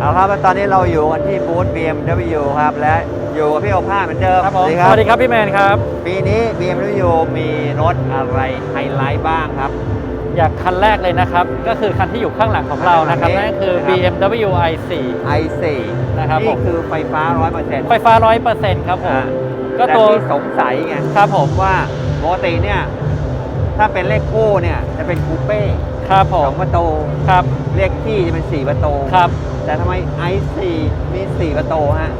เอาครับแล้วตอนนี้เราอยู่กันที่บูธ BMW ครับ และอยู่กับพี่โอภาสเหมือนเดิมครับผมสสวัวัสสดีดีคครับรับพี่แมนครับ ปีนี้ BMW มีรถอะไรไฮไลท์บ้างครับ อยากคันแรกเลยนะครับ ก็คือคันที่อยู่ข้างหลังของเรานะครับคันนี้นั่นคือนะครับ BMW i4 i4 นะครับผนี่มคือไฟฟ้า 100%ไฟฟ้า 100%ครับผมอ่าก็แต่ตัวที่สงสัยไงครับผมว่าปกติเนี่ยถ้าเป็นเลขคู่เนี่ยจะเป็นคูเป้ครับผสมองประตูครับเลขที่จะเป็น4ประตูครับ แต่ทำไม i4 มี 4 ประตูฮะ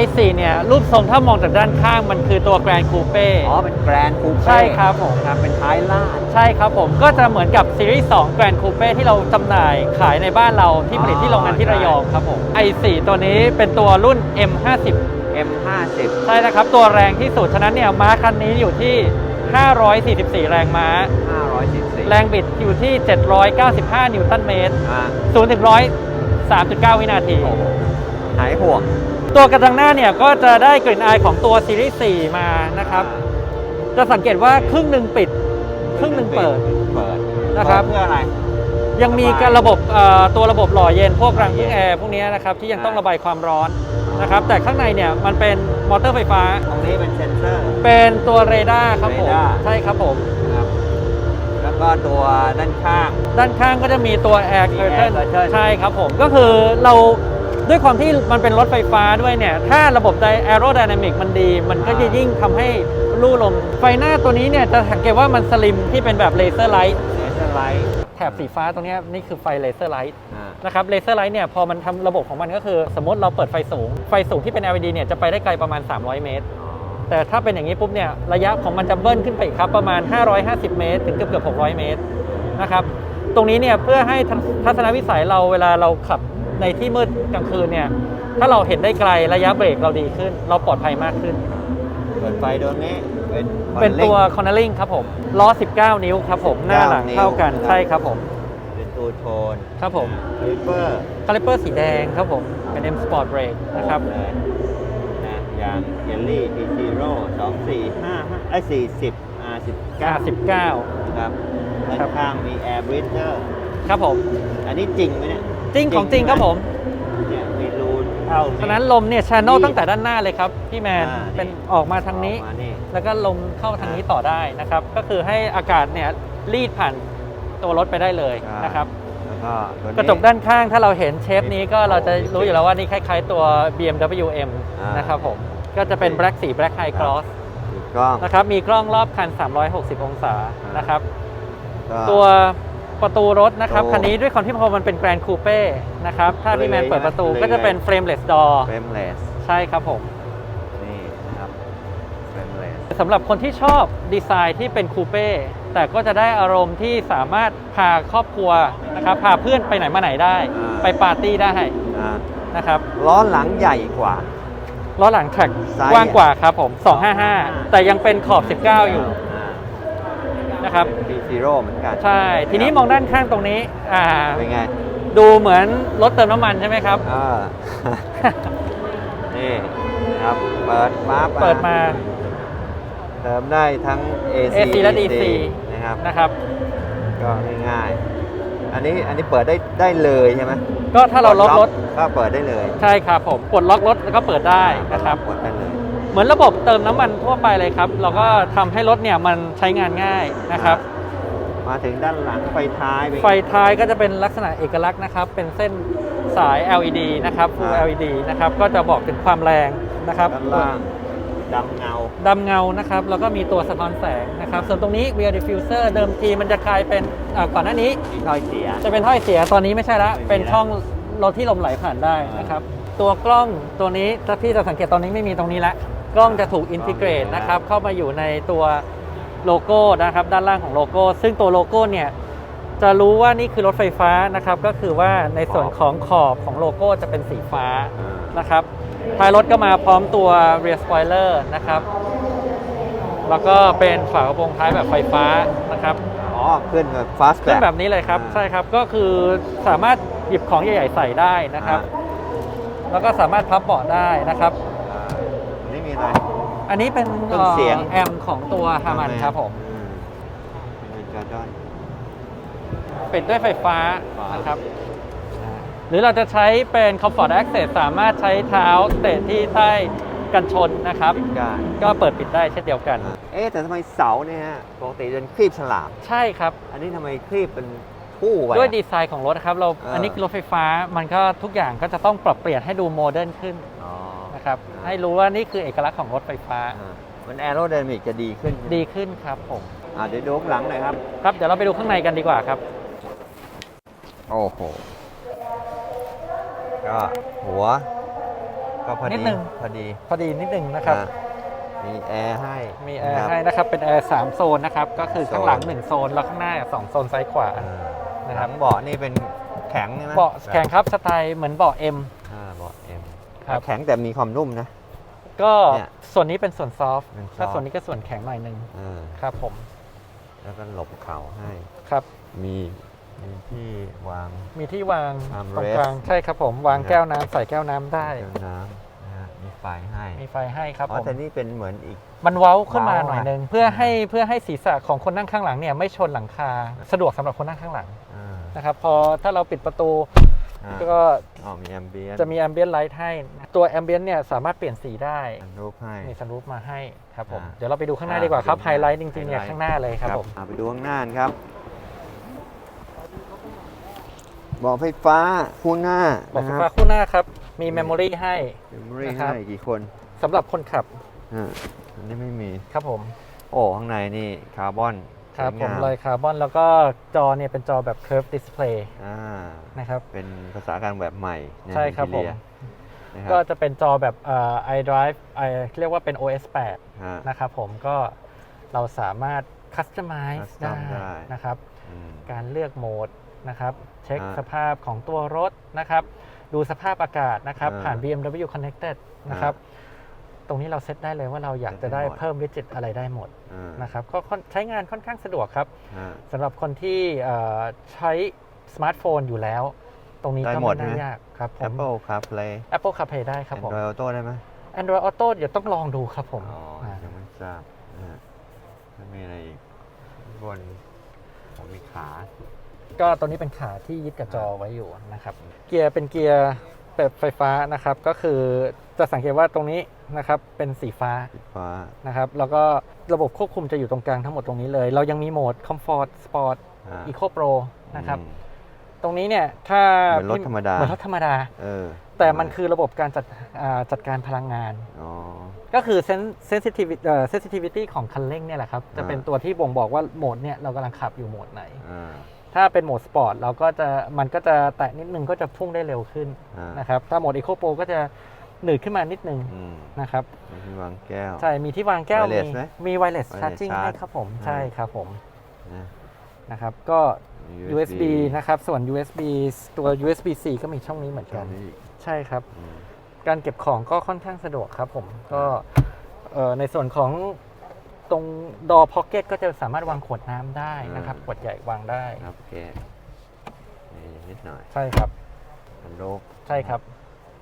i4 เนี่ยรูปทรงถ้ามองจากด้านข้างมันคือตัว Grand Coupe อ๋อ เป็นแกรนคูเป้ใช่ครับผม ครับ เป็นท้ายลาด ใช่ครับผมก็จะเหมือนกับซีรีส์2 Grand Coupe ที่เราจำหน่ายขายในบ้านเราที่ผลิตที่โรงงานที่ระยองครับผม i4 ตัวนี้เป็นตัวรุ่น M50 M50 ใช่นะครับ ตัวแรงที่สุด ฉะนั้นเนี่ยม้าคันนี้อยู่ที่ 544 แรงม้า 514แรงบิดอยู่ที่ 795 นิวตันเมตรอ่า 0ถึง 100 3.9 วินาทีโอ้โหหายห่วง ตัวกระจังหน้าเนี่ยก็จะได้กลิ่นอายของตัวซีรีส์4มานะครับ จะสังเกตว่าครึ่งหนึ่งปิด ครึ่งหนึ่งเปิด เปิดนะครับเปิดเพื่ออะไร ยังมีการระบบเอ่อตัวระบบหล่อเย็นพวกรังพึ่งแอร์พวกนี้นะครับที่ยังต้องระบายความร้อนนะครับ แต่ข้างในเนี่ยมันเป็นมอเตอร์ไฟฟ้า ตรงนี้เป็นเซนเซอร์ เป็นตัวเรดาร์ครับผมเรดาร์ใช่ครับผมนะครับแล้ว ก็ตัวด้านข้าง ด้านข้างก็จะมีตัว Air มี Curtain Air Curtain ใช่ครับผม ก็คือเราด้วยความที่มันเป็นรถไฟฟ้าด้วยเนี่ย ถ้าระบบได aerodynamic มันดี มันก็จะยิ่งทำให้ลู่ลม ไฟหน้าตัวนี้เนี่ย จะสังเกตว่ามันสลิมที่เป็นแบบเลเซอร์ไลท์เลเซอร์ไลท์แถบสีฟ้าตรงเนี้ยนี่คือไฟเลเซอร์ไลท์ อ่า นะครับเลเซอร์ไลท์เนี่ยพอมันทำระบบของมันก็คือ สมมติเราเปิดไฟสูง ไฟสูงที่เป็น LED เนี่ยจะไปได้ไกลประมาณ 300 เมตร แต่ถ้าเป็นอย่างนี้ปุ๊บเนี่ยระยะของมันจะเบิ้ลขึ้นไปอีกครับประมาณ 550 เมตร ถึงเกือบเกือบ600 เมตรนะครับตรงนี้เนี่ยเพื่อให้ทัศทัศนวิสัยเราเวลาเราขับในที่มืดกลางคืนเนี่ยถ้าเราเห็นได้ไกลระยะเบรกเราดีขึ้น เราปลอดภัยมากขึ้น เปิดไฟดวงนี้ เป็นเป็นตัว c o r n e r l i n g ครับผมล้อ 19 นิ้วครับผมหน้าหลังนิ้วเท่ากันนะครับใช่ครับผมเป็นตูโทนครับผมคลิปเปอร์คาลิเปอร์สีแดงครับผมเป็น M Sport Brake นะครับ เลยนะยางเย ลลี่ทีซีโร่สองสี่ห้าห้าไอ้สี่สิบอาสิบเก้า19นะครับด้านครับข้างมีแอร์บริดเจอร์ครับผม อันนี้จริงไหมเนี่ยจริงของจริงครับผม เนี่ยมีรูเข้าฉะนั้นลมเนี่ยชานอลตั้งแต่ด้านหน้าเลยครับ พี่แมนอ่าเป็นออกมาทางนี้ ออกมานี่ แล้วก็ลมเข้าทางนี้ต่อได้นะครับ ก็คือให้อากาศเนี่ยรีดผ่านตัวรถไปได้เลยนะครับ แล้วก็ตัวนี้ กระจกด้านข้างถ้าเราเห็นเชฟนี้ก็เราจะรู้อยู่แล้วว่านี่คล้ายๆตัว BMW M อ่าน นะครับผม ก็จะเป็น Black สี Black High Cross ถูกกล้อง นะครับ มีกล้องรอบคัน 360 องศาอ่านนะครับก็ตัวประตูรถนะครับโอ้คันนี้ด้วยความที่พอมันเป็นแกรนคูเป้นะครับ ถ้าพี่แมนเลยเปิดประตูเลยก็จะเป็น frameless door เฟรมเลสใช่ครับผม นี่นะครับเฟรมเลสสำหรับคนที่ชอบดีไซน์ที่เป็นคูเป้แต่ก็จะได้อารมณ์ที่สามารถพาครอบครัวนะครับพาเพื่อนไปไหนมาไหนได้อ่าไปปาร์ตี้ได้อ่านะครับล้อหลังใหญ่กว่า ล้อหลังแทร็กไซส์กว้างกว่าครับผม 255 แต่ยังเป็นขอบ 19 อยู่อ่านะครับ ปีซีโร่เหมือนกันใช่ ทีนี้มองด้านข้างตรงนี้อ่าเป็นไงดูเหมือนรถเติมน้ำมันใช่ไหมครับ อ่า นี่นะครับ เปิดปั๊บเปิดมาเติมได้ทั้ง AC, AC และ DC นะครับนะครับ ก็ง่ายๆ อันนี้อันนี้เปิดได้ได้เลยใช่ไหมก็ถ้าเราล็อกรถก็เปิดได้เลย ใช่ครับผมกดล็อกรถแล้วก็เปิดได้นะครับกดได้เลย เหมือนระบบเติมน้ำมันทั่วไปเลยครับ เราก็ทำให้รถเนี่ยมันใช้งานง่ายนะครับ มาถึงด้านหลังไฟท้ายเป็นไฟท้ายก็จะเป็นลักษณะเอกลักษณ์นะครับ เป็นเส้นสาย LED นะครับ Full อ่า LED นะครับ ก็จะบอกถึงความแรงนะครับด้านล่าง ดำเงา ดำเงานะครับ แล้วก็มีตัวสะท้อนแสงนะครับ ส่วนตรงนี้ Rear Diffuser เดิมทีมันจะกลายเป็นอ่าก่อนหน้านี้ที่ถ้อยเสีย จะเป็นถ้อยเสียตอนนี้ไม่ใช่ละไม่มีละเป็นช่องรถที่ลมไหลผ่านได้นะครับ ตัวกล้องตัวนี้ถ้าพี่จะสังเกตตอนนี้ไม่มีตรงนี้ละ กล้องจะถูกอินทิเกรตนะครับ เข้ามาอยู่ในตัวโลโก้นะครับ ด้านล่างของโลโก้ ซึ่งตัวโลโก้เนี่ย จะรู้ว่านี่คือรถไฟฟ้านะครับ ก็คือว่าในส่วนของขอบของโลโก้จะเป็นสีฟ้าอ่านะครับ ท้ายรถก็มาพร้อมตัว rear spoiler นะครับ แล้วก็เป็นฝากระโปรงท้ายแบบไฟฟ้านะครับอ๋อขึ้นแบบ fast ขึ้นแบบนี้เลยครับอ่าใช่ครับก็คือสามารถหยิบของใหญ่ๆใส่ได้นะครับ แล้วก็สามารถพับเบาะได้นะครับอ่าอันนี้มีอะไร อันนี้เป็นเครื่องเสียงแอมของตัวฮามันครับผมอืเป็นจอร์ดอนปิดด้วยไฟฟ้าฟ้านนะครับอ่า หรือเราจะใช้เป็น Comfort Access สามารถใช้เท้าเตะที่ใต้กันชนนะครับปิดได้ก็เปิดปิดได้เช่นเดียวกัน เอ๊ะแต่ทำไมเสาเนี่ยฮะปกติจะเป็นครีบฉลาม ใช่ครับ อันนี้ทำไมครีบเป็นคู่ไว้ด้วยอะดีไซน์ของรถนะครับเราเอออั อันนี้คือรถไฟฟ้ามันก็ทุกอย่างก็จะต้องปรับเปลี่ยนให้ดูโมเดิร์นขึ้นอ๋อนะครับให้รู้ว่านี่คือเอกลักษณ์ของรถไฟฟ้าอ่ามันแอโร d y นามิกจะดีขึ้นดีขึ้นครับผมอ่าเดี๋ยวดูข้างหลังหน่อยครับ ครับเดี๋ยวเราไปดูข้างในกันดีกว่าครับ โอ้โห ก็หัว ก็พอนิดีดนึง พอดีพอดีนิดหนึ่งนะครับ อะมีแอร์ให้มีแอร์นะคบให้นะครับ เป็นแอร์สามโซนนะครับ ก็คือข้างหลัง โซน 1 โซน แล้วข้างหน้า 2 โซนซ้ายขวา อ่านะครับหลังเบาะนี่เป็นแข็งใช่ไหมเบาะแข็งครับสไตล์เหมือนเบาะ M อ่าเบาะเอ็มครับ แข็งแต่มีความนุ่มนะ ก็เนี่ยส่วนนี้เป็นส่วนซอฟต์เป็น soft ถ้าส่วนนี้ก็ส่วนแข็งหน่อยหนึงอ่าครับผมแล้วก็หลบเข่าให้ ครับ มี มีที่วาง มีที่วาง Armrest ตรงกลางใช่ครับผมวางนะครับแก้วน้ำใส่แก้วน้ำได้ เครื่องน้ำนะฮะมีไฟให้มีไฟให้ครับอ๋อผมแต่นี่เป็นเหมือนอีก มันเว้าขึ้นมาเว้าหน่อยอะหนึงเพื่อให้เพื่อให้ศีรษะของคนนั่งข้างหลังเนี่ยไม่ชนหลังคาสะดวกสำหรับคนนั่งข้างหลังอ่านะครับพอถ้าเราปิดประตูอ่าก็อ๋อมีแอมเบียนจะมีแอมเบียนไลท์ให้ตัวแอมเบียนเนี่ยสามารถเปลี่ยนสีได้ รูปให้ มีซันรูฟมาให้ครับผม อ่าเดี๋ยวเราไปดูข้างหน้าดีกว่าครับ อ่าไฮไลท์จริงๆเนี่ยไฮไลท์ข้างหน้าเลยครับผม อ่าไปดูข้างหน้าครับ เบาะไฟฟ้าคู่หน้าบอกนะไฟคฟ้ารับคู่หน้าครับ มีเมมโมรีให้ เมมโมรี่นะครับ ให้กี่คนสำหรับคนขับอ่าอันนี้ไม่มี ครับผม โอ้ข้างในนี่คาร์บอนครับสวยผมงาลอยคาร์บอนแล้วก็จอเนี่ยเป็นจอแบบ curve display อ่านะครับ เป็นภาษากลางแบบใหม่ในใช่ครับผม Interior นะคก็รับจะเป็นจอแบบเอ่อ iDrive ไอเรียกว่าเป็น OS 8 ฮะ นะครับผมก็เราสามารถ customize Custom ได้ได้ นะครับ อืมการเลือกโหมด นะครับ เช็คฮะสภาพของตัวรถนะครับ ดูสภาพอากาศนะครับ อ่าผ่าน BMW Connected นะครับ ตรงนี้เราเซตได้เลยว่าเราอยากจะได้เซตได้หมด เพิ่มวิจิตอะไรได้หมดอ่านะครับก็ค่อนใช้งานค่อนข้างสะดวกครับฮะสำหรับคนที่เอ่อใช้สมาร์ทโฟนอยู่แล้ว ตรงนี้ได้ก็หมไม่ดน่านะยากครับผม Apple CarPlay Apple CarPlay ได้ครับผม Android Auto ได้ไหม Android Auto เดี๋ยวต้องลองดูครับผมอ๋ออ่า ยังไม่ทราบนะฮะแล้วมีอะไรอีกบนผมมีขา ก็ตัวนี้เป็นขาที่ยึดกับจอไว้อยู่นะครับ เกียร์เป็นเกียร์แบบไฟฟ้านะครับ ก็คือจะสังเกตว่าตรงนี้นะครับเป็นสีฟ้าสีฟ้านะครับ แล้วก็ระบบควบคุมจะอยู่ตรงกลางทั้งหมดตรงนี้เลย เรายังมีโหมด Comfort Sport อ่า Eco Pro นะครับอืมตรงนี้เนี่ยถ้าเหมือนรถธรรมดาเหมือนรถธรรมดาเออแต่มันคือระบบการจัดอ่าจัดการพลังงานอ๋อก็คือ sen- sensitivity เอ่อ sensitivity ของคันเร่งเนี่ยแหละครับ จะเป็นอ่าตัวที่บ่งบอกว่าโหมดเนี่ยเรากำลังขับอยู่โหมดไหนอ่า ถ้าเป็นโหมดสปอร์ตเราก็จะมันก็จะแตะนิดนึงก็จะพุ่งได้เร็วขึ้นอ่านนะครับ ถ้าโหมด Eco Pro ก็จะหนืดขึ้นมานิดนึงอืมนะครับ มีที่วางแก้ว ใช่ มีที่วางแก้ว Wireless มีไหมมี wireless Wireless charging charge ให้ครับผมอ่าใช่ครับผมนะ นะครับก็ USB นะครับ ส่วน USB ตัว USB C ก็มีช่องนี้เหมือนช่กัอน งนี้อีกใช่ครับ อืม การเก็บของก็ค่อนข้างสะดวกครับผม ก็เอ่อในส่วนของ ตรงดอพ็อกเก็ตก็จะสามารถวางขวดน้ำได้นะครับ ขวดใหญ่วางได้ครับโอเคนี่นิดหน่อยใช่ครับมันโลกใช่ครับ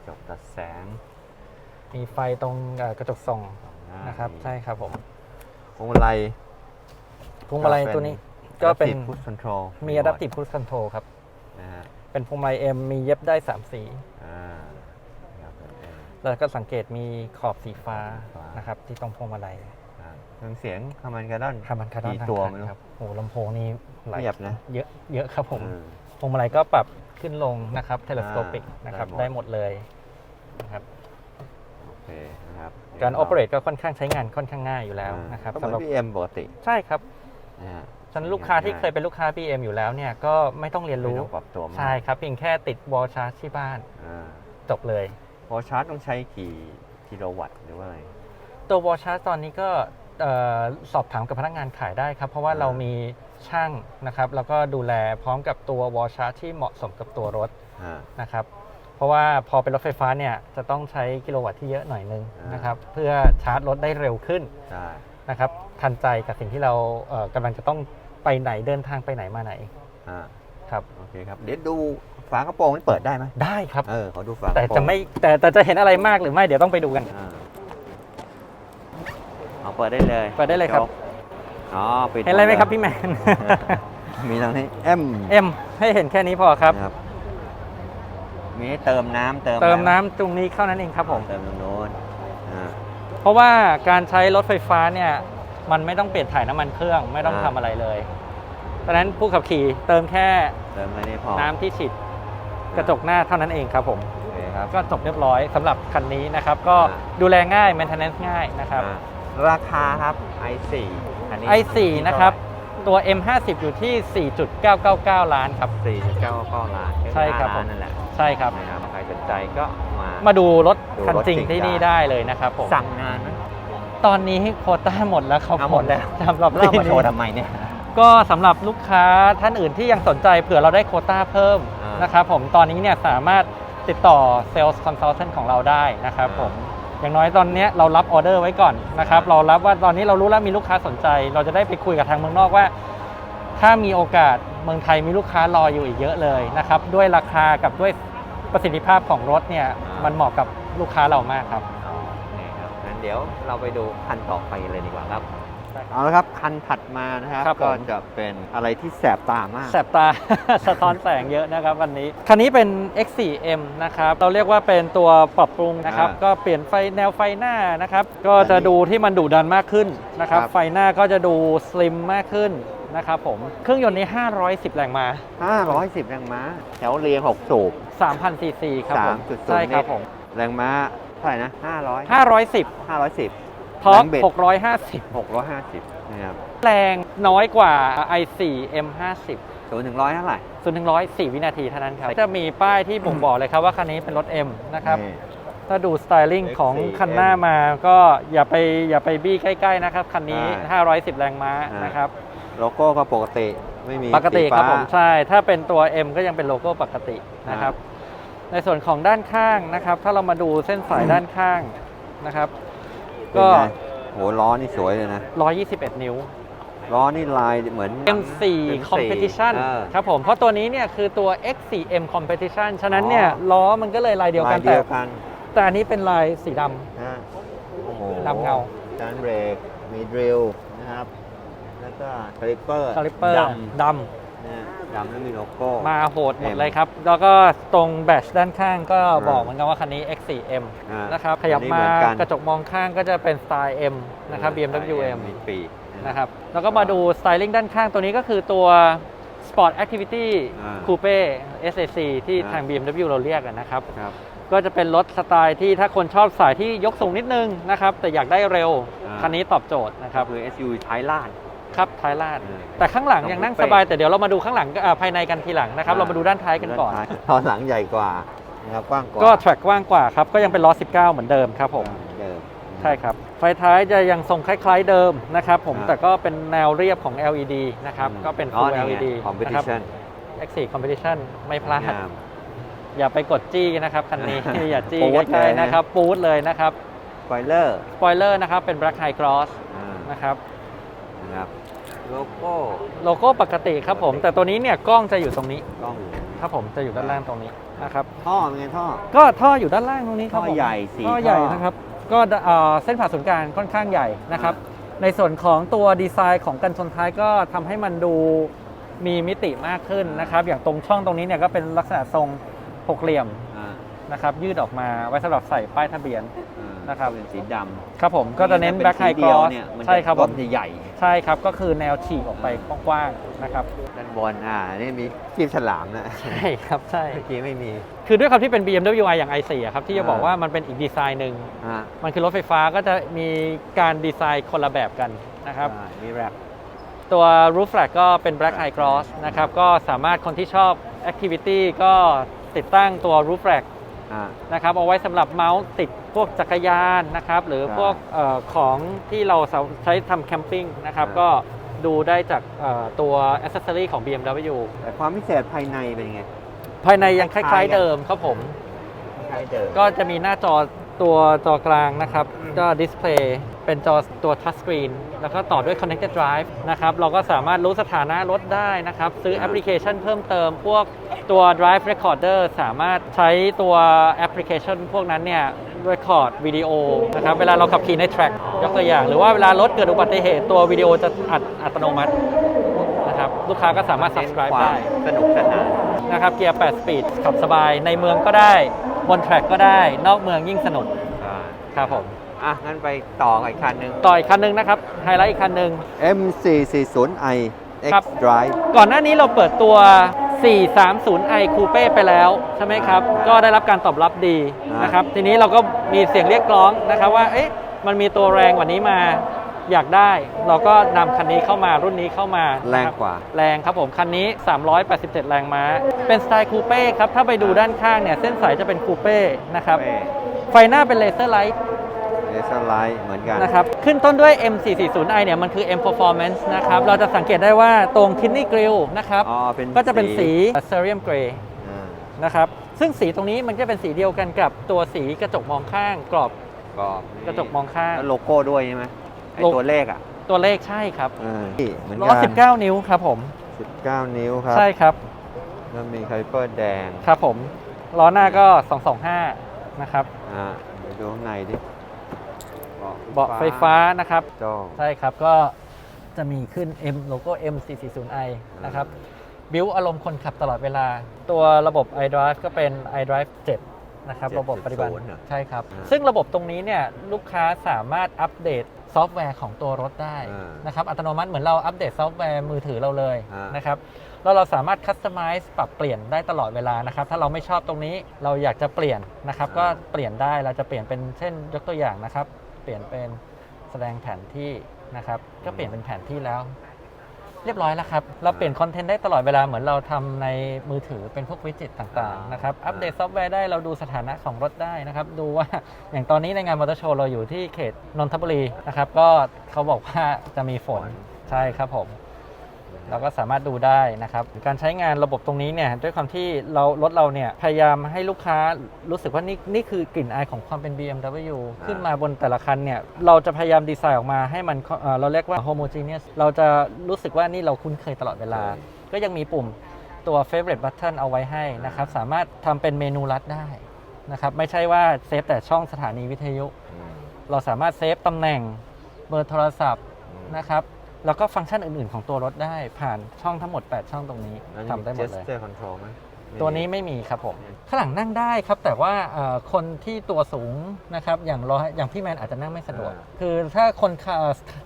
จบตัดแสง มีไฟตรงเอ่อกระจกส่องสองหน้านะครับมีใช่ครับผมพวงมาลัยพวงมาลัยตัวนี้ก็เป็น พุชคอนโทรลมี Adaptive Cruise Control ครับ นะฮะเป็นพวงมาลัย M มีเย็บได้ 3 สี อ่าครับเป็นเอ็มแล้วก็สังเกตมีขอบสีฟ้าสีฟ้าน นะครับ ที่ตรงพวงมาลัยอ่า เครื่องเสียงคามันการ์ดอนคามันคาร์ดอนกี่ทางตัวคันไม่รู้ ครับโอ้โหลำโพงนี่หลายเทียบนะเยอะเยอะครับผมเออ พวงมาลัยก็ปรับขึ้นลงนะครับเทเลสโคปิกอ่านะครับได้ได้หหมมด ดเลยนะครับโอเคนะครับการโอเปเรตก็ค่อนข้างใช้งานค่อนข้างง่ายอยู่แล้วอ่านะครับก็เหมืสำอหรับนพีเอ็มปกติใช่ครับนะฮะฉะนันลูกค้าที่เคยเป็นลูกค้า BM อยู่แล้วเนี่ยก็ไม่ต้องเรียนไม่รู้ต้องปรับตัวมากใช่ครับเพียงแค่ติดวอลชาร์จที่บ้าน อ่าจบเลย พอชาร์จต้องใช้กี่กิโลวัตต์หรือว่าอะไรตัววอลชาร์จตอนนี้ก็ เอ่อสอบถามกับพนักงานขายได้ครับ เพราะว่าอ่าเรามีช่างนะครับ แล้วก็ดูแลพร้อมกับตัววอลชาร์จที่เหมาะสมกับตัวรถอ่านะครับ เพราะว่าพอเป็นรถไฟฟ้าเนี่ยจะต้องใช้กิโลวัตต์ที่เยอะหน่อยนึงอ่าน นะครับ เพื่อชาร์จรถได้เร็วขึ้นใช่นะครับทันใจกับสิ่งที่เราเอ่อกำลังจะต้องไปไหนเดินทางไปไหนมาไหนอ่าครับ โอเคครับ เดี๋ยวดูฝากระโปรงมันเปิดได้ไหมได้ครับ เออขอดูฝากระโปรงแต่จะไม่แต่แต่จะเห็นอะไรมากหรือไม่เดี๋ยวต้องไปดูกัน อ่า เอาเปิดได้เลยเปิดได้เลยครับจอ๋อปิดเห็นอะไรไหมดลยครับพี่แมน มีทางนี้ M เอ็มให้เห็นแค่นี้พอครับนะครับ มีให้เติมน้ำเติมเติมอะไรน้ำตรงนี้เข้านั้นเองครับผม เติมตรงโน้นอ่า เพราะว่าการใช้รถไฟฟ้าเนี่ยมันไม่ต้องเปลี่ยนถ่ายน้ำมันเครื่องไม่ต้องอ่า ทำอะไรเลยดังนั้นผู้ขับขี่เติมแค่เติมไม่ได้พอน้ำที่ฉีดกระจกหน้าเท่านั้นเองครับผม โอเคครับ ก็จบเรียบร้อยสำหรับคันนี้นะครับ ก็อ่า ดูแลง่าย maintenance ง่ายนะครับ อ่า ราคาครับ i4 อันนี้ i4 นะครับ ตัว M50 อยู่ที่ 4.999 ล้านครับ 4.99ล้านใช่ครับห้าล้านนั่นแหละใช่ครับนะครับใครสนใจก็มา มาดูรถดูคันรถจริงจริงที่นี่ได้ได้เลยนะครับผม สั่งนานไหมตอนนี้โควต้าหมดแล้วครับเอาหมดแล้วสำหรับเราปีมาโชนี้ว์ทำไมเนี่ย ก็สำหรับลูกค้าท่านอื่นที่ยังสนใจเผื่อเราได้โควต้าเพิ่มอ่าน นะครับผม ตอนนี้เนี่ยสามารถติดต่อเซลล์คอนซัลเทนของเราได้นะครับผม อ ย่างน้อยตอนเนี้ยเรารับออเดอร์ไว้ก่อนนะครับอ่าเรารับว่าตอนนี้เรารู้แล้วมีลูกค้าสนใจ เราจะได้ไปคุยกับทางเมืองนอกว่า ถ้ามีโอกาสเมืองไทยมีลูกค้ารออยู่อีกเยอะเลยนะครับด้วยราคากับด้วยประสิทธิภาพของรถเนี่ยมันเหมาะกับลูกค้าเรามากครับ โอเคครับงั้นเดี๋ยวเราไปดูคันต่อไปกันเลยดีกว่าครับ เอาละครับคันถัดมานะครับครับผม ก็จะเป็นอะไรที่แสบตามาก แสบตา สะท้อนแสงเยอะนะครับวันนี้ คันนี้เป็น X4M นะครับ เราเรียกว่าเป็นตัวปรับปรุงนะครับ อ่าก็เปลี่ยนไฟแนวไฟหน้านะครับ ก็จะดูที่มันดุดันมากขึ้นนะครับ ครับ ไฟหน้าก็จะดูสลิมมากขึ้นนะครับผม เครื่องยนต์นี้ 510 แรงม้า 510 แรงม้า แถวเรียง 6 สูบ 3,000ซีซีครับผม 3.0ใช่ครับผม แรงม้าเท่าไหร่นะ 500 510 510 ทอร์กแรงเบส650 650นะครับแรงน้อยกว่า i4M50 ศูนย์ถึงร้อยเท่าไหร่0ถึง100 4วินาทีเท่านั้นครับ จะมีป้ายที่บ่งบอกเลยครับว่าคันนี้เป็นรถ M นะครับ นี่ ถ้าดูสไตลิ่งของ X4M คันหน้ามาก็อย่าไปอย่าไปบี้ใกล้ ๆ นะครับ คันนี้ ใช่510 แรงม้าอ่าน นะครับ โลโก้ก็ปกติไม่มีปกติครับสีฟ้าผมใช่ ถ้าเป็นตัว M ก็ยังเป็นโลโก้ปกตินะครับ ในส่วนของด้านข้างนะครับ ถ้าเรามาดูเส้นสายด้านข้างนะครับ ก็ เป็นไงโหล้อนี่สวยเลยนะ 121 นิ้ว ล้อนี่ลายเหมือน M4 Competition เออ ครับผม เพราะตัวนี้เนี่ยคือตัว X4M Competition ฉะนั้นเนี่ยล้อมันก็เลยลายเดียวกันลายแต่เดียวกันแต่อันนี้เป็นลายสีดำนะโอ้โหดำเงาจานเบรก มีดริลนะครับ แล้วก็คาลิปเปอร์คาลิปเปอร์ดดำนะ ดำแล้วมีโลโก้ำมาโหดหมด M เลยครับ แล้วก็ตรงแบตด้านข้างก็อ่าบอกเหมือนกันว่าคันนี้ X4M อ่านนะครับ ขยับอันนี้มาเหมือนกันกระจกมองข้างก็จะเป็นสไตล์ M นะครับ BMW M มีปีกนะครับแล้วก็มาดูสไตลิ่งด้านข้างตัวนี้ก็คือตัว Sport Activity อ่า Coupe SAC ที่อ่าทาง BMW เราเรียกกันนะครับครับ ก็จะเป็นรถสไตล์ที่ถ้าคนชอบสายที่ยกสูงนิดนึงนะครับ แต่อยากได้เร็วอ่าคันนี้ตอบโจทย์นะคครัรับบคือ SUV ท้ายลาด ครับท้ายลาดเออแต่ข้างหลังยังนั่งสบาย แต่เดี๋ยวเรามาดูข้างหลังอ่าภายในกันทีหลังนะครับอ่าเรามาดูด้านท้ายกันก่อนด้าท้ายตอนหลังใหญ่กว่านะครับกว้างกว่า ก็แทร็กกว้างกว่าครับ ก็ยังเป็นล้อ 19 เหมือนเดิมครับผมเดิมใช่ครับ ไฟท้ายจะยังทรงคล้ายๆเดิมนะครับผมอ่าแต่ก็เป็นแนวเรียบของ LED นะครับ ก็เป็นอ๋อ Full นี่ไง LED นะครับ competition X4 Competition ไม่พลาดงามอย่าไปกดจี้นะครับคันนี้ อย่าจี้ปู๊ดใกล้เลยๆนะนะครับ ปู๊ดเลยนะครับ สปอยเลอร์ สปอยเลอร์นะครับ เป็น Black High Cross นะครับ นะครับ โลโก้โลโก้ปกติครับผม แต่ตัวนี้เนี่ยกล้องจะอยู่ตรงนี้กล้องครับผมจะอยู่ด้านล่างตรงนี้นะครับ ท่อเป็นไงท่อ ก็ท่ออยู่ด้านล่างตรงนี้ครับท่อผมใหญ่สี่ท่อใหญ่ท่อนะครับ ก็เอ่อเส้นผ่าศูนย์กลางค่อนข้างใหญ่นะครับ ในส่วนของตัวดีไซน์ของกันชนท้ายก็ทำให้มันดูมีมิติมากขึ้นนะครับ อย่างตรงช่องตรงนี้เนี่ยก็เป็นลักษณะทรงหกเหลี่ยมอ่า นะครับยืดออกมาไว้สำหรับใส่ป้ายทะเบียน อ่านะครับ เป็นสีดำครับผมก็จะเน้นเป็แบ็คไฮสีกเดีรยวอสเนี่ยมันจะใช่ครับผมใหญ่ใช่ครับก็คือแนวฉีกออกไปกว้างๆนะครับๆด้านบนอ่านี่มีกีบฉลามนะใช่ครับใช่ เมื่อกี้ไม่มีคือด้วยความที่เป็น BMW i อย่าง i4 อะครับที่จะบอกอ่าว่ามันเป็นอีกดีไซน์หนึ่งอ่ามันคือรถไฟฟ้าก็จะมีการดีไซน์คนละแบบกันนะครับ อ่ามีแรป ตัว roof rack ก็เป็น black high cross นะครับ ก็สามารถคนที่ชอบ activity ก็ติดตั้งตัว roof rack อ่า นะครับเอาไว้สำหรับเมาส์ติดพวกจักรยานนะครับ หรือครับพวกเออของที่เราใช้ทำแคมปิ้งนะครับครับก็ดูได้จากเอ่อตัว accessory ของ BMW แต่ความพิเศษภายในเป็นยังไง ภายในยังคคล้าล้ายยๆกันๆเดิมครับผมคล้ายเดิมก็จะมีหน้าจอ ตัวจอกลางนะครับก็ดิสเพลย์เป็นจอตัวทัชสกรีนแล้วก็ต่อด้วย Connected Drive นะครับ เราก็สามารถรู้สถานะรถได้นะครับ ซื้อครับแอปพลิเคชันเพิ่มเติม พวกตัว Drive Recorder สามารถใช้ตัวแอปพลิเคชันพวกนั้นเนี่ย record วิดีโอนะครับ เวลาเราขับขี่ใน track ยกตัวอย่าง หรือว่าเวลารถเกิดอุบัติเหตุตัววิดีโอจะอัดอัตโนมัตินะครับลูกค้าก็สามารถเน้น subscribe ควาได้มสนุกสนานนะครับเกียร์ 8 สปีดขับสบายในเมืองก็ได้ บนแทร็กก็ได้นอกเมืองยิ่งสนุกครับผมอะงั้นไปต่อกับอีกคันหนึ่ง ต่ออีกคันหนึงนะครับไฮไลท์อีกคันหนึ่ง M440i X ครับ Drive ก่อนหน้านี้เราเปิดตัว 430i Coupe ไปแล้วใช่ไหมครับก็ได้รับการตอบรับดีอ่านนะครับ ทีนี้เราก็มีเสียงเรียกร้องนะครับว่า เอ๊ะ มันมีตัวแรงกว่านี้มา อยากได้ เราก็นำคันนี้เข้ามารุ่นนี้เข้ามาแรงนะครับกว่า แรงครับผมคันนี้ 387 แรงม้า เป็นสไตล์คูเป้ครับถ้าไปดูด้านข้างเนี่ยเส้นสายจะเป็นคูเป้นะครับไฟหน้าเป็นเลเซอร์ไลท์เลเซอร์ไลท์เหมือนกันนะครับขึ้นต้นด้วย M440i เนี่ยมันคือ M Performance นะครับเราจะสังเกตได้ว่าตรง Kidney Grill นะครับอ๋อเป็นก็จะเป็นสี Cerium Grey อ่านะครับ ซึ่งสีตรงนี้มันก็เป็นสีเดียวกันกับตัวสีกระจกมองข้างกรอบก็กระจกมองข้าง แล้วโลโก้ด้วยใช่ไหม ไอโลตัวเลขอะตัวเลขใช่ครับอ่านี่เหมือนล้กัอ19 นิ้วครับผม 19 นิ้วครับ ใช่ครับ แล้วมีไคเปอร์แดงครับผมล้อหน้าก็ 225 นะครับอ่าเดี๋ยวดูข้างในดิเบาะไฟฟ้านะครับ จอใช่ครับก็จะมีขึ้น M โลโก้ M440i นะครับบิวอารมณ์คนขับตลอดเวลา ตัวระบบ iDrive ก็เป็น iDrive 7 นะครับระบบปฏิบัติ7.0เหรอใช่ครับ อ่าซึ่งระบบตรงนี้เนี่ยลูกค้าสามารถอัปเดตซอฟต์แวร์ของตัวรถได้อ่านนะครับอัตโนมัติเหมือนเราอัปเดตซอฟต์แวร์มือถือเราเลยอ่าน นะครับแล้วเราสามารถคัสตอมไมซ์ปรับเปลี่ยนได้ตลอดเวลานะครับถ้าเราไม่ชอบตรงนี้เราอยากจะเปลี่ยนนะครับก็เปลี่ยนได้เราจะเปลี่ยนเป็นเช่นยกตัวอย่างนะครับ เปลี่ยนเป็นแสดงแผนที่นะครับก็เปลี่ยนเป็นแผนที่แล้ว เรียบร้อยแล้วครับ เราเปลี่ยนคอนเทนต์ได้ตลอดเวลาเหมือนเราทำในมือถือเป็นพวกวิจิตต่างๆนะครับ อัปเดตซอฟต์แวร์ได้เราดูสถานะของรถได้นะครับ ดูว่าอย่างตอนนี้ในงานมอเตอร์โชว์เราอยู่ที่เขตนนทบุรีนะครับ ก็เขาบอกว่าจะมีฝนใช่ครับผม เราก็สามารถดูได้นะครับ การใช้งานระบบตรงนี้เนี่ยด้วยความที่เรารถเราเนี่ยพยายามให้ลูกค้ารู้สึกว่านี่นี่คือกลิ่นอายของความเป็น BMW อ่าขึ้นมาบนแต่ละคันเนี่ยเราจะพยายามดีไซน์ออกมาให้มันเอ่อเราเรียกว่า homogeneous เราจะรู้สึกว่านี่เราคุ้นเคยตลอดเวลา ก็ยังมีปุ่มตัว favorite button เอาไว้ให้นะครับ สามารถทำเป็นเมนูลัดได้นะครับไม่ใช่ว่าเซฟแต่ช่องสถานีวิทยุอืมเราสามารถเซฟตำแหน่งเบอร์โทรศัพท์อืมนะครับ แล้วก็ฟังก์ชันอื่นๆ ของตัวรถได้ผ่านช่องทั้งหมด 8 ช่องตรงนี้แล้วทำได้หมดเลย gesture control ไหมไม่ตัวนี้ไม่มีครับผม ข้างหลังนั่งได้ครับ แต่ว่าเอ่อคนที่ตัวสูงนะครับอย่างร้อยอย่างพี่แมนอาจจะนั่งไม่สะดวกคือถ้าคนขับ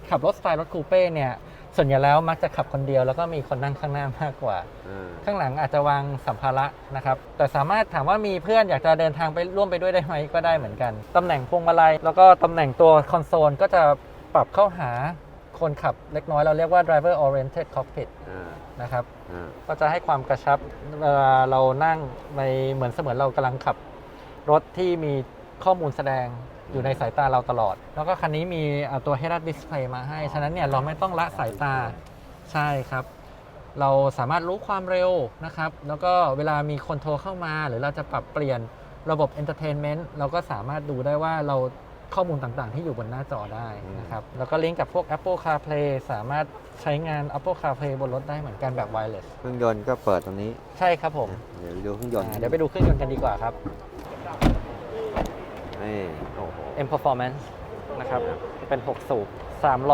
ขับรถสไตล์รถคูเป้เนี่ยส่วนใหญ่แล้วมักจะขับคนเดียว แล้วก็มีคนนั่งข้างหน้ามากกว่า อ่า ข้างหลังอาจจะวางสัมภาระนะครับ แต่สามารถถามว่ามีเพื่อนอยากจะเดินทางไปร่วมไปด้วยได้ไหมก็ได้เหมือนกัน ตำแหน่งพวงมาลัย แล้วก็ตำแหน่งตัวคอนโซลก็จะปรับเข้าหา คนขับเล็กน้อยเราเรียกว่า driver oriented cockpit อ่านะครับอ่าก็จะให้ความกระชับเวลาเรานั่งในเหมือนเสมือนเรากำลังขับ รถที่มีข้อมูลแสดงอยู่ในสายตาเราตลอด แล้วก็คันนี้มีเอ่อตัว head up display มาให้ ฉะนั้นเนี่ยเราไม่ต้องละสายตาใช่ครับ เราสามารถรู้ความเร็วนะครับ แล้วก็เวลามีคนโทรเข้ามา หรือเราจะปรับเปลี่ยนระบบ entertainment เราก็สามารถดูได้ว่าเรา ข้อมูลต่างๆ ที่อยู่บนหน้าจอได้นะครับแล้วก็ลิงก์กับพวก Apple CarPlay สามารถใช้งาน Apple CarPlay บนรถได้เหมือนกันแบบ wireless เครื่องยนต์ก็เปิดตรงนี้ ใช่ครับผมเดี๋ยวไปดูเครื่องยนต์อ่าเดี๋ยวไปดูเครื่องยนต์กันดีกว่าครับนี่โอ้โห M Performance นะครับเป็น 6 สูบ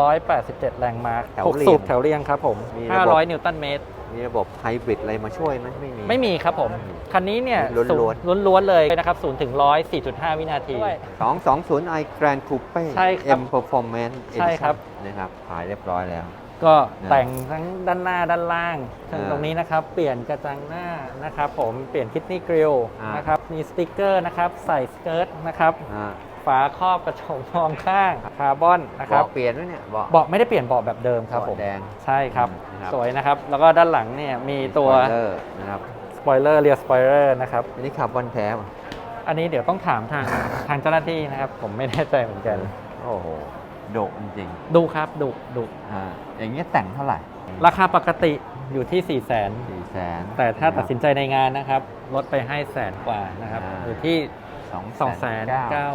387 แรงม้าแถว6เรียงสูบแถวเรียงครับผมมีระบบ500 นิวตันเมตร มีระบบไฮบริดอะไรมาช่วยไหมไม่มี ไม่มีครับผม คันนี้เนี่ยล้วนๆ ศูย์ล้วนๆเลยนะครับ0ถึง100 4.5 วินาที 220i Grand Coupe ใช่ครับ M Performance ใช่ครับ Edition นะครับขายเรียบร้อยแล้ว ก็นะแต่งทั้งด้านหน้าด้านล่างทั้งอ่าตรงนี้นะครับ เปลี่ยนกระจังหน้านะครับผมเปลี่ยนคิดนี่กริลอ่าน นะครับมีสติกเกอร์นะครับ ใส่สเกิร์ตนะครับ อ่า ฝาครอบกระจกมองข้างคาร์บอนนะครับเบาะเปลี่ยนไหมเนี่ยเบาะเบาะไม่ได้เปลี่ยนเบาะแบบเดิมครับผมเบาะแดงใช่ครับนะครับ สวยนะครับ แล้วก็ด้านหลังเนี่ยมีตัวสปอยเลอร์นะครับสปอยเลอร์เรียสปอยเลอร์นะครับอันนี้ขับบอลแท้ป่ะอันนี้เดี๋ยวต้องถามทางทางเจ้าหน้าที่นะครับ ผมไม่แน่ใจเหมือนกัน โอ้โหโดจริงดูครับดูดูๆอ่าอย่างเงี้ยแต่งเท่าไหร่ ราคาปกติอยู่ที่4 0 0 0 0นสี่แสนแต่ถ้าตัดสินใจในงานนะครับ ลดไปให้แสนกว่านะครับอ่าอยู่ที่ สองแสนเก้า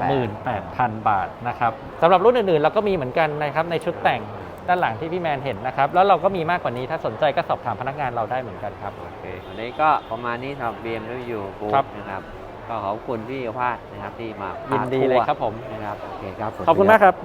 แปด298,000 บาทนะครับสำหรับรุ่นอื่นๆ เราก็มีเหมือนกันนะครับในชุดแต่งด้านหลังที่พี่แมนเห็นนะครับ แล้วเราก็มีมากกว่านี้ถ้าสนใจก็สอบถามพนักงานเราได้เหมือนกันครับโอเควันนี้ก็ประมาณนี้สำหรับ BMW บูธครับนะครับก็ขอบคุณพี่โอภาสนะครับที่มาพายินดีเลยทัวครับผมนะครับโอเคครับขอบคุณมากครับค